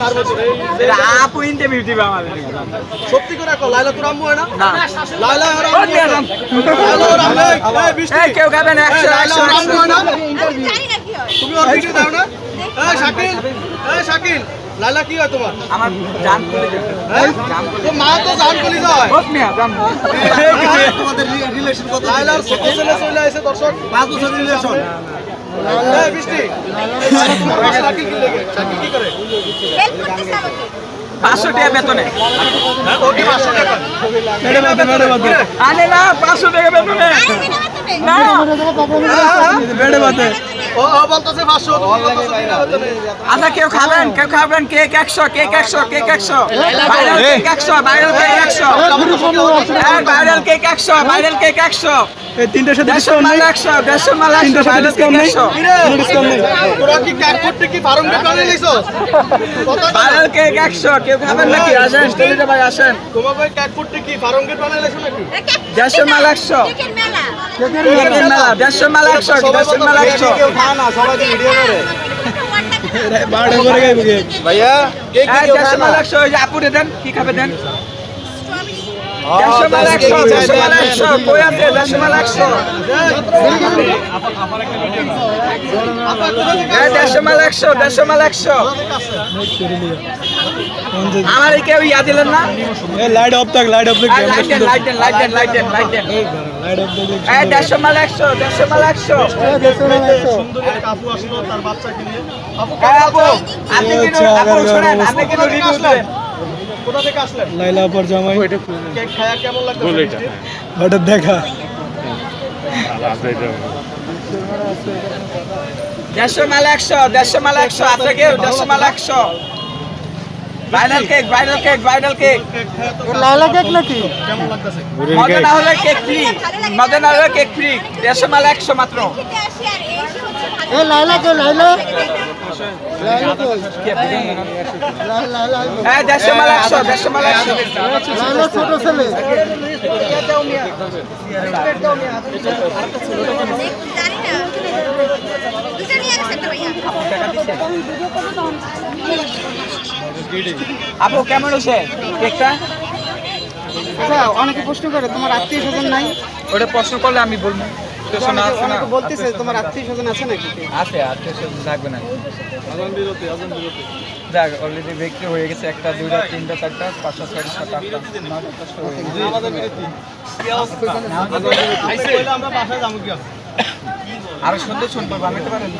আপু ইন্টারভিউ দিবে আমাদের। সত্যি করে কো লাইলা তোর আম্মু হয় না? না। লাইলা ওর আম্মু হয় না? লাইলা আম্মু এই, বৃষ্টি। এই কেউ লাইলা আম্মু হয় না? জানি না কি হয়। তুমি ওর ভিডিও দাও না? এই শাকিল। এই শাকিল। লাইলা কি হয় তোমার? আমার জান হ্যাঁ? তো মা তো জান কলি যায় হোক মিয়া জান তোমাদের রিলেশন কত? লাইলার ছোট ছেলে চলে আসে দর্শক। পাঁচ বছর রিলেশন। হেল্প পাঁচশো টাকা বেতনে। 500 টাকা আরে না পাঁচশো টাকা বেতনে। আমি বিনা বেতনে না ও ও বলতেছে 500 তুমি বলতেছো বিনা বেতনে। আচ্ছা কেউ খাবেন? কেউ খাবেন? কেক একশো কেক একশো কেক একশো। ভাইরাল কেক একশো ভাইরাল কেক একশো। ভাইরাল কেক একশো ভাইরাল কেক একশো। তিনটার সাথে দেড়শো মাল একশো দেড়শো মাল একশো ভাইরাল কেক একশো। তোরা কি ক্যাট করতে কি ফার্ম ডে বানিয়ে নিছো? ভাইরাল কেক একশো কেউ খাবেন নাকি? আসেন স্টেজে ভাই আসেন। তোমার ভাই ক্যাট করতে কি ফার্ম গেট বানিয়ে নিছো নাকি? দেড়শো মাল একশো। চিকেন মেলা কেকের মেলা দেড়শো মাল একশো দেড়শো মাল একশো। খায় না সবাই ভিডিও করে। ভাইয়া দেড়শো মাল একশো আপুরে দেন কি খাবে দেন? আমার কেউ ইয়া দিলেন না? লাইট অফ থাক লাইট অফ থাক লাইট দেন লাইট দেন লাইট দেন লাইট দেন লাইট দেন। লাইট অফ থাক এই দেড়শো মাল একশো দেড়শো একশো এক আপু আসলো তার বাচ্চাকে নিয়ে আপনি কিন্তু আপনি কিন্তু রিভিউ কোথা থেকে আসলেন? লাইলা পর জামাই। কেক খায়া কেমন লাগছে হঠাৎ দেখা। দেড়শো মাল একশো দেড়শো মাল একশো কেউ? দেড়শো মাল একশো। Viral cake viral cake viral cake লাইলা কেক নাকি? কেমন লাগতেছে? মজা না হলে কেক ফ্রি মজা না হলে কেক ফ্রি দেড়শো মাল একশো মাত্র খেতে আসি আর এই এসে হচ্ছে ভালো এ লাইলা লাইলা হ্যাঁ ছোট ছেলে। আপু কেমন হয়েছে? কেকটা? অনেকে প্রশ্ন করে তোমার আত্মীয় স্বজন নাই? ওটা প্রশ্ন করলে আমি বলব। তো শোনা আছে না? বলতেছে তোমার আত্মীয় স্বজন আছে নাকি? আছে আত্মীয় স্বজন থাকবে না। যাক অলরেডি বিক্রি হয়ে গেছে একটা দুইটা তিনটা চারটা পাঁচটা ছয়টা সাতটা আটটা কি আরও সুন্দর শুনব বানাতে পারেন না